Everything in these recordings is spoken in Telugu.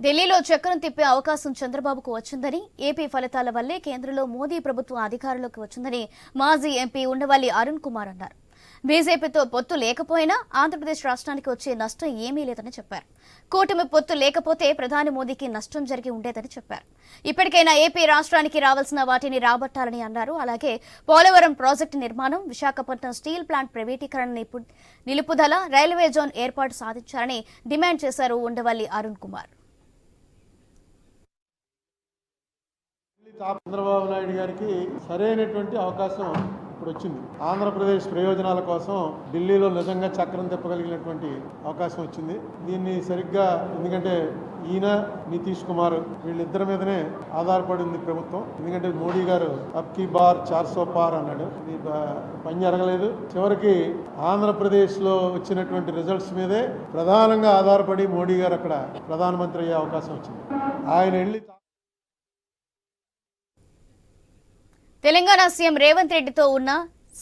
ఢిల్లీలో చక్రం తిప్పే అవకాశం చంద్రబాబుకు వచ్చిందని ఏపీ ఫలితాల వల్లే కేంద్రంలో మోదీ ప్రభుత్వం అధికారంలోకి వచ్చిందని మాజీ ఎంపీ ఉండవల్లి అరుణ్ కుమార్ అన్నారు. బీజేపీతో పొత్తు లేకపోయినా ఆంధ్రప్రదేశ్ రాష్ట్రానికి వచ్చే నష్టం ఏమీ లేదని చెప్పారు. కూటమి పొత్తు లేకపోతే ప్రధాని మోదీకి నష్టం జరిగి ఉండేదని చెప్పారు. ఇప్పటికైనా ఏపీ రాష్ట్రానికి రావాల్సిన వాటిని రాబట్టాలని అన్నారు. అలాగే పోలవరం ప్రాజెక్టు నిర్మాణం విశాఖపట్నం స్టీల్ ప్లాంట్ ప్రైవేటీకరణ నిపు- నిలుపుదల రైల్వే జోన్ ఏర్పాటు సాధించాలని డిమాండ్ చేశారు ఉండవల్లి అరుణ్ కుమార్. చంద్రబాబు నాయుడు గారికి సరైనటువంటి అవకాశం ఇప్పుడు వచ్చింది. ఆంధ్రప్రదేశ్ ప్రయోజనాల కోసం ఢిల్లీలో నిజంగా చక్రం తిప్పగలిగినటువంటి అవకాశం వచ్చింది. దీన్ని సరిగ్గా ఎందుకంటే ఈయన నితీష్ కుమార్ వీళ్ళిద్దరి మీదనే ఆధారపడి ఉంది ప్రభుత్వం. ఎందుకంటే మోడీ గారు అప్కి కీ బార్ చార్సో పార్ అన్నాడు. ఇది పని జరగలేదు. చివరికి ఆంధ్రప్రదేశ్లో వచ్చినటువంటి రిజల్ట్స్ మీదే ప్రధానంగా ఆధారపడి మోడీ గారు అక్కడ ప్రధానమంత్రి అయ్యే అవకాశం వచ్చింది. ఆయన వెళ్ళి తెలంగాణ సీఎం రేవంత్ రెడ్డితో ఉన్న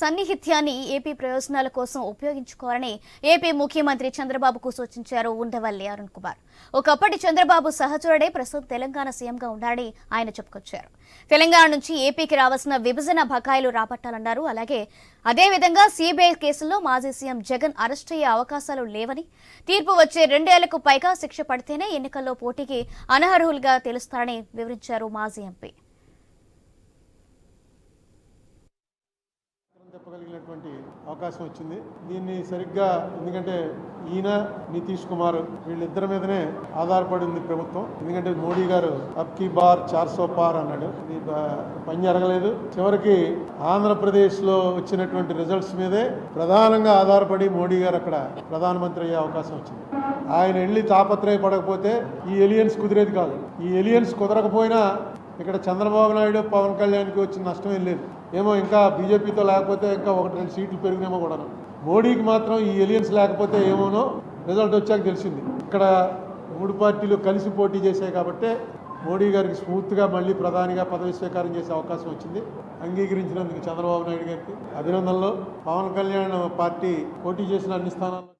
సన్నిహిత్యాన్ని ఏపీ ప్రయోజనాల కోసం ఉపయోగించుకోవాలని ఏపీ ముఖ్యమంత్రి చంద్రబాబుకు సూచించారు ఉండవల్లి అరుణ్ కుమార్. ఒకప్పటి చంద్రబాబు సహచరుడే ప్రస్తుతం తెలంగాణ సీఎంగా ఉన్నాడని ఆయన చెప్పుకొచ్చారు. తెలంగాణ నుంచి ఏపీకి రావాల్సిన విభజన బకాయిలు రాబట్టాలన్నారు. అలాగే అదేవిధంగా సీబీఐ కేసుల్లో మాజీ సీఎం జగన్ అరెస్ట్ అయ్యే అవకాశాలు లేవని తీర్పు వచ్చే రెండేళ్ళకు పైగా శిక్ష పడితేనే ఎన్నికల్లో పోటీకి అనర్హులుగా తెలుస్తారని వివరించారు మాజీ ఎంపీ. అవకాశం వచ్చింది. దీన్ని సరిగ్గా ఎందుకంటే ఈయన నితీష్ కుమార్ వీళ్ళిద్దరి మీదనే ఆధారపడి ఉంది ప్రభుత్వం. ఎందుకంటే మోడీ గారు అప్కి బార్ చార్సో పార్ అన్నాడు. ఇది పని జరగలేదు. చివరికి ఆంధ్రప్రదేశ్లో వచ్చినటువంటి రిజల్ట్స్ మీదే ప్రధానంగా ఆధారపడి మోడీ గారు అక్కడ ప్రధానమంత్రి అయ్యే అవకాశం వచ్చింది. ఆయన వెళ్ళి తాపత్రయపడకపోతే ఈ ఎలియన్స్ కుదిరేది కాదు. ఈ ఎలియన్స్ కుదరకపోయినా ఇక్కడ చంద్రబాబు నాయుడు పవన్ కళ్యాణ్కి వచ్చిన నష్టం ఏం లేదు. ఏమో ఇంకా బీజేపీతో లేకపోతే ఇంకా ఒకటి రెండు సీట్లు పెరిగినేమో కూడా. మోడీకి మాత్రం ఈ ఎలియన్స్ లేకపోతే ఏమోనో రిజల్ట్ వచ్చాక తెలిసింది. ఇక్కడ మూడు పార్టీలు కలిసి పోటీ చేశాయి కాబట్టి మోడీ గారికి స్మూత్గా మళ్ళీ ప్రధానిగా పదవి స్వీకారం చేసే అవకాశం వచ్చింది. అంగీకరించినందుకు చంద్రబాబు నాయుడు గారికి అభినందనలు. పవన్ కళ్యాణ్ పార్టీ పోటీ చేసిన అన్ని స్థానాల్లో